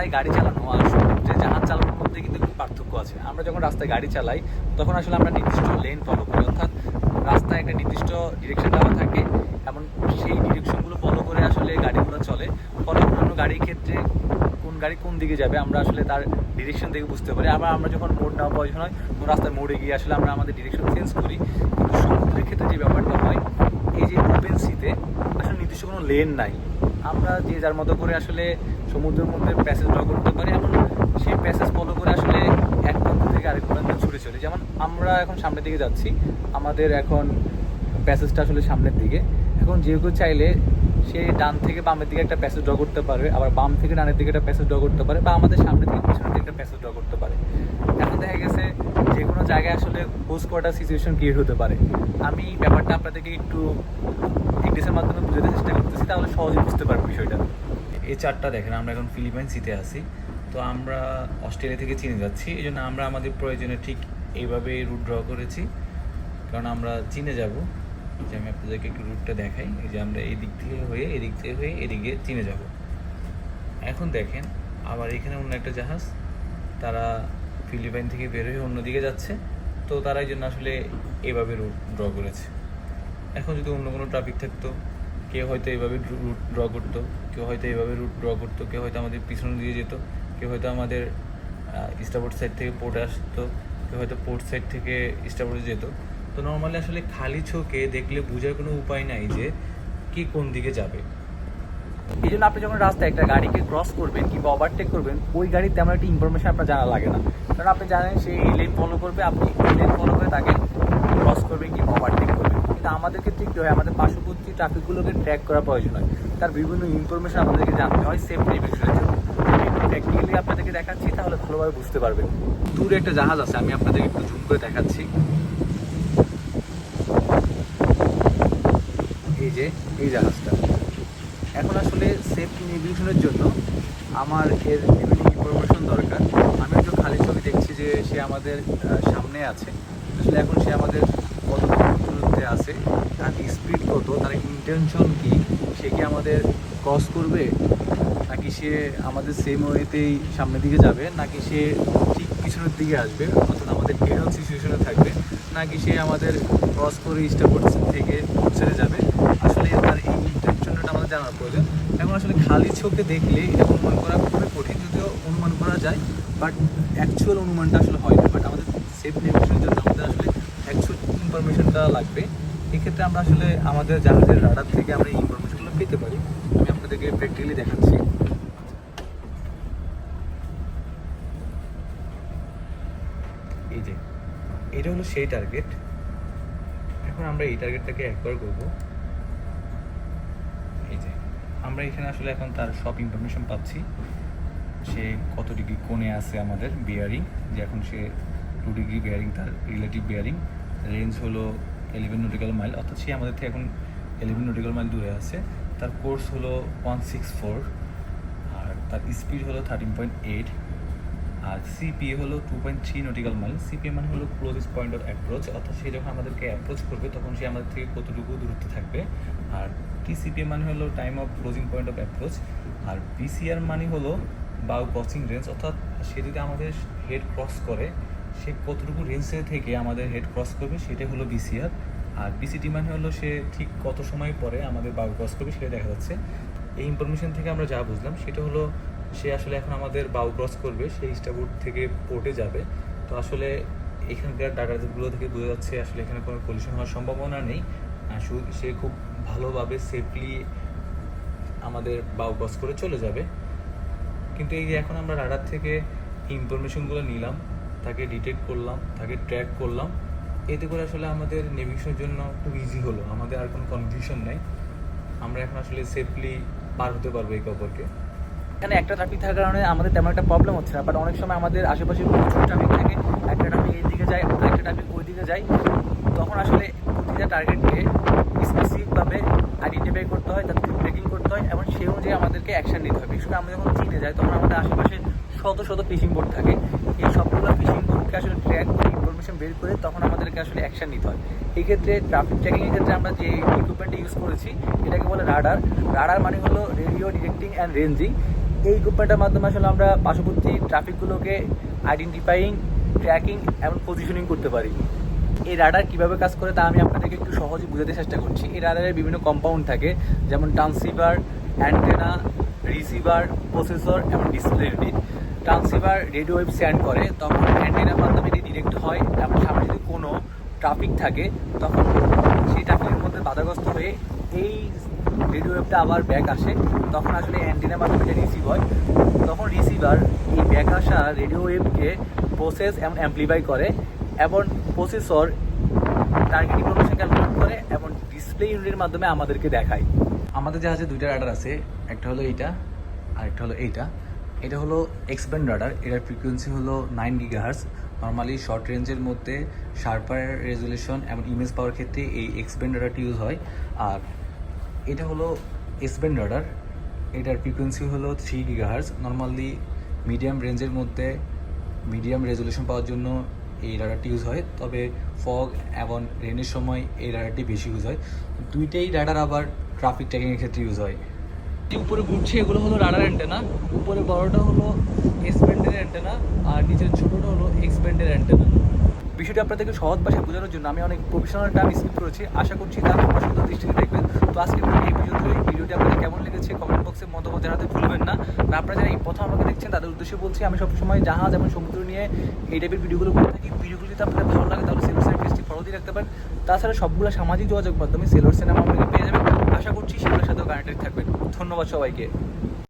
রাস্তায় গাড়ি চালানো আর সমুদ্রে জাহাজ চালানোর মধ্যে কিন্তু পার্থক্য আছে। আমরা যখন রাস্তায় গাড়ি চালাই, তখন আসলে আমরা নির্দিষ্ট লেন ফলো করি। অর্থাৎ রাস্তায় একটা নির্দিষ্ট ডিরেকশন দেওয়া থাকে, এমন সেই ডিরেকশনগুলো ফলো করে আসলে গাড়িগুলো চলে। ফলে অন্য গাড়ির ক্ষেত্রে কোন গাড়ি কোন দিকে যাবে, আমরা আসলে তার ডিরেকশন দেখে বুঝতে পারি। আবার আমরা যখন মোড় নেওয়া প্রয়োজন হয় কোনো রাস্তায় মোড়ে গিয়ে আসলে আমরা আমাদের ডিরেকশন চেঞ্জ করি। কিন্তু সমুদ্রের ক্ষেত্রে যে ব্যাপারটা হয় এই যে ওপেন সিতে আসলে নির্দিষ্ট কোনো লেন নাই। আমরা যে যার মতো করে আসলে সমুদ্রের মধ্যে প্যাসেজ ড্র করতে পারি এবং সেই প্যাসেজ ফলো করে আসলে এক প্রান্ত থেকে আরেক প্রান্তে ছুটে চলে। যেমন আমরা এখন সামনের দিকে যাচ্ছি, আমাদের এখন প্যাসেজটা আসলে সামনের দিকে। এখন যেহেতু চাইলে সে ডান থেকে বামের দিকে একটা প্যাসেজ ড্র করতে পারবে আবার বাম থেকে ডানের দিকে একটা প্যাসেজ ড্র করতে পারে, বা আমাদের সামনে থেকে পিছনের দিকে একটা প্যাসেজ ড্র করতে পারে। এখন দেখা গেছে যে কোনো জায়গায় আসলে পোস্ট করার সিচুয়েশন ক্রিয়েট হতে পারে। আমি ব্যাপারটা আপনাদেরকে একটু ইংলিশের মাধ্যমে বুঝাতে চেষ্টা করতেছি, তাহলে সহজে বুঝতে পারবে বিষয়টা। এই চারটা দেখেন, আমরা এখন ফিলিপাইন সিতে আছি। তো আমরা অস্ট্রেলিয়া থেকে চীনে যাচ্ছি। এই জন্য আমরা আমাদের প্রয়োজনে ঠিক এইভাবে রুট ড্র করেছি। কারণ আমরা চীনে যাব। যে আমি আপনাদেরকে একটু রুটটা দেখাই। যে আমরা এই দিক থেকে হয়ে, এদিক থেকে হয়ে, এদিকে চীনে যাব। এখন দেখেন, আবার এখানে অন্য একটা জাহাজ, তারা ফিলিপাইন থেকে বের হয়ে অন্যদিকে যাচ্ছে। তো তারা এই জন্য আসলে এভাবে রুট ড্র করেছে। এখন যদি অন্য কোনো ট্রাফিক থাকতো, কেউ হয়তো এইভাবে রুট ড্র করতো, কেউ হয়তো এইভাবে রুট ড্র করতো, কেউ হয়তো আমাদের পিছনে দিয়ে যেত, কেউ হয়তো আমাদের স্টাবোর্ড সাইড থেকে পোর্টে আসতো, কেউ হয়তো পোর্ট সাইড থেকে স্টাবোর্ডে যেত। তো নর্মালি আসলে খালি চোখে দেখলে বোঝার কোনো উপায় নাই যে কি কোন দিকে যাবে। এই জন্য আপনি যখন রাস্তায় একটা গাড়িকে ক্রস করবেন কিংবা ওভারটেক করবেন, ওই গাড়ির তেমন একটা ইনফরমেশন আপনার জানা লাগে না। কারণ আপনি জানেন সে এই লেন ফলো করবে, আপনি এই লেন ফলো করে তাকে ক্রস করবেন কিংবা ওভারটেক করবেন। কিন্তু আমাদের ক্ষেত্রে কী হয়, আমাদের পার্শ্ববর্তী ট্রাফিকগুলোকে ট্র্যাক করা প্রয়োজন হয়। তার বিভিন্ন ইনফরমেশন আমাদেরকে জানতে হয় সেফটি বিষয়ের জন্য। প্র্যাকটিক্যালি আপনাদেরকে দেখাচ্ছি, তাহলে ভালোভাবে বুঝতে পারবেন। দূরে একটা জাহাজ আছে, আমি আপনাদেরকে একটু জুম করে দেখাচ্ছি। এই জাহাজটা। এখন আসলে সেফটি নেভিগেশনের জন্য আমার এর বিভিন্ন ইনফরমেশন দরকার। আমি একটু খালি ছবি দেখছি যে সে আমাদের সামনে আছে। আসলে এখন সে আমাদের কত দূরত্বে আছে, তার স্পিড কত, তার ইন্টেনশন কি, সে কি আমাদের ক্রস করবে, নাকি সে আমাদের সেম ওয়েতেই সামনের দিকে যাবে, নাকি সে ঠিক পিছনের দিকে আসবে, অর্থাৎ আমাদের কেরল সিচুয়েশনে থাকবে, নাকি সে আমাদের ক্রস করে স্টারবোর্ড থেকে ছেড়ে যাবে? আসলে তার এই ইন্টেনশনটা আমাদের জানার প্রয়োজন। এখন আসলে খালি চোখে দেখলে এটা অনুমান করা খুবই কঠিন, যদিও অনুমান করা যায় বাট অ্যাকচুয়াল অনুমানটা আসলে হয় না। বাট আমাদের সেফ নেভিগেশনের জন্য আমাদের আসলে অ্যাকচুয়াল ইনফরমেশনটা লাগবে। এক্ষেত্রে আমরা আসলে আমাদের জাহাজের রাডার থেকে আমরা এই ইনফরমেশনগুলো পেতে পারি। আমি আপনাদেরকে প্র্যাকটিক্যালি দেখাচ্ছি। এই যে, এটা হলো সেই টার্গেট এখন আমরা এই টার্গেটটাকে একবার করব। আমরা এখানে আসলে এখন তার সব ইনফরমেশন পাচ্ছি। সে কত ডিগ্রি কোণে আছে আমাদের বিয়ারিং যে এখন সে টু ডিগ্রি বিয়ারিং তার রিলেটিভ বিয়ারিং রেঞ্জ হলো এলেভেন নটিক্যাল মাইল অর্থাৎ সে আমাদের থেকে এখন এলেভেন নটিক্যাল মাইল দূরে আছে। তার কোর্স হলো ওয়ান সিক্স ফোর আর তার স্পিড হলো থার্টিন পয়েন্ট এইট আর সিপিএ হলো two point three nautical mile CPA মানে হলো ক্লোজেস্ট পয়েন্ট অফ অ্যাপ্রোচ অর্থাৎ সে যখন আমাদেরকে অ্যাপ্রোচ করবে, তখন সে আমাদের থেকে কতটুকু দূরত্বে থাকবে। আর টিসিপি মানে হলো time of closing point of approach R BCR মানে হলো বাউ ক্রসিং রেঞ্জ অর্থাৎ সে যদি আমাদের হেড ক্রস করে, সে কতটুকু রেঞ্জে থেকে আমাদের হেড ক্রস করবে সেটা হলো বিসিআর আর বিসিটি মানে হলো সে ঠিক কত সময় পরে আমাদের বাউ ক্রস করবে সেটা দেখা যাচ্ছে। এই ইনফরমেশন থেকে আমরা যা বুঝলাম, সেটা হলো সে আসলে এখন আমাদের বাউ ক্রস করবে, সেই স্টাবোর্ড থেকে পোর্টে যাবে। তো আসলে এখানকার ডাটাগুলো থেকে বোঝা যাচ্ছে আসলে এখানে কোনো পলিউশন হওয়ার সম্ভাবনা নেই। সে খুব ভালোভাবে সেফলি আমাদের বাউ ক্রস করে চলে যাবে। কিন্তু এই যে এখন আমরা রাডার থেকে ইনফরমেশনগুলো নিলাম, তাকে ডিটেক্ট করলাম, তাকে ট্র্যাক করলাম, এতে করে আসলে আমাদের নেভিগেশনের জন্য খুব ইজি হলো। আমাদের আর কোনো কনফিউশন নেই। আমরা এখন আসলে সেফলি পার হতে পারব এই কবরকে এখানে একটা ট্রাফিক থাকার কারণে আমাদের তেমন একটা প্রবলেম হচ্ছে না বাট অনেক সময় আমাদের আশেপাশে প্রচুর ট্রাফিক থাকে, একটা ট্রাফিক এই দিকে যায় আর একটা ট্রাফিক ওই দিকে যায়। তখন আসলে প্রতিটা টার্গেটকে স্পেসিফিকভাবে আইডেন্টিফাই করতে হয় তাদেরকে ব্রেকিং করতে হয়, এবং সেই অনুযায়ী আমাদেরকে অ্যাকশন নিতে হয় বিশেষ করে আমরা যখন চীনে যাই, তখন আমাদের আশেপাশে শত শত ফিশিং বোর্ড থাকে। এই সবগুলো ফিশিং বোটকে আসলে ট্র্যাক করে ইনফরমেশন বের করে তখন আমাদেরকে আসলে অ্যাকশন নিতে হয়। এই ক্ষেত্রে ট্রাফিক ট্র্যাকিংয়ের ক্ষেত্রে আমরা যে ইকুইপমেন্টটা ইউজ করেছি, এটাকে বলে রাডার রাডার মানে হলো রেডিও ডিটেক্টিং অ্যান্ড রেঞ্জিং এই ইকুইপমেন্টের মাধ্যমে আসলে আমরা পার্শ্ববর্তী ট্রাফিকগুলোকে আইডেন্টিফাইং ট্র্যাকিং এবং পজিশনিং করতে পারি। এই রাডার কীভাবে কাজ করে তা আমি আপনাদেরকে একটু সহজে বোঝাতে চেষ্টা করছি। এই রাডারে বিভিন্ন কম্পাউন্ড থাকে, যেমন ট্রান্সিভার অ্যান্টেনা রিসিভার প্রসেসর এবং display unit transceiver radio wave send করে, তখন অ্যান্টেনার মাধ্যমে এটি ডিরেক্ট হয়, এবং সামনে যদি কোনো ট্রাফিক থাকে, তখন সেই ট্রাফিকের মধ্যে বাধাগ্রস্ত হয়ে এই রেডিও ওয়েভটা আবার ব্যাক আসে। তখন আসলে অ্যান্টেনার মাধ্যমে এটা রিসিভ হয়। তখন রিসিভার এই ব্যাক আসা রেডিও ওয়েভকে প্রসেস এবং অ্যাম্প্লিফাই করে এবং প্রসেসর টার্গেট ইনফরমেশন ক্যালকুলেট করে এবং ডিসপ্লে ইউনিটের মাধ্যমে আমাদেরকে দেখায়। আমাদের যা জাহাজে দুইটা রাডার আছে, একটা হলো এইটা আর একটা হলো এইটা। এটা হলো এক্সব্যান্ড রাডার এটার ফ্রিকোয়েন্সি হলো নাইন গিগাহার্স নর্মালি শর্ট রেঞ্জের মধ্যে শার্পার রেজুলেশন এবং ইমেজ পাওয়ার ক্ষেত্রে এই এক্সব্যান্ড রাডারটি ইউজ হয়। আর এটা হলো এসব্যান্ড রাডার এটার ফ্রিকোয়েন্সি হলো থ্রি গিগাহার্স নর্মালি মিডিয়াম রেঞ্জের মধ্যে মিডিয়াম রেজলিউশন পাওয়ার জন্য এই রাডারটি ইউজ হয়। তবে ফগ এবং রেনের সময় এই রাডারটি বেশি ইউজ হয়। দুইটাই রাডার আবার ট্রাফিক ট্র্যাকিংয়ের ক্ষেত্রে ইউজ হয়। উপরে ঘুরছে, এগুলো হলো রাডার অ্যান্টেনা উপরে বড়টা হলো এসব্যান্ডের অ্যান্টেনা আর নিচের ছোটোটা হলো এক্সব্যান্ডের অ্যান্টেনা বিষয়টা আপনাদেরকে সহজ ভাষায় বোঝানোর জন্য আমি অনেক প্রফেশনাল টার্ম স্কিপ করেছি। আশা করছি তার সুন্দর দৃষ্টিতে দেখবেন। তো আজকে এই পর্যন্তই ভিডিওটি আপনাদের কেমন লেগেছে কমেন্ট বক্সে মতামত জানাতে ভুলবেন না। আর আপনারা যারা এই প্রথম আমাকে দেখছেন, তাদের উদ্দেশ্যে বলছি, আমি সবসময় জাহাজ এবং সমুদ্র নিয়ে এই টাইপের ভিডিওগুলো করে থাকি। ভিডিওগুলো যদি আপনাদের ভালো লাগে, তাহলে সেলোর পেজটি ফলো দিয়ে রাখতে পারেন। তাছাড়া সবগুলো সামাজিক যোগাযোগ মাধ্যমে সেলোর সিনেমা আমাকে পেয়ে যাবেন। আশা করছি সেগুলোর সাথেও কানেক্টেড থাকবেন। ধন্যবাদ সবাইকে।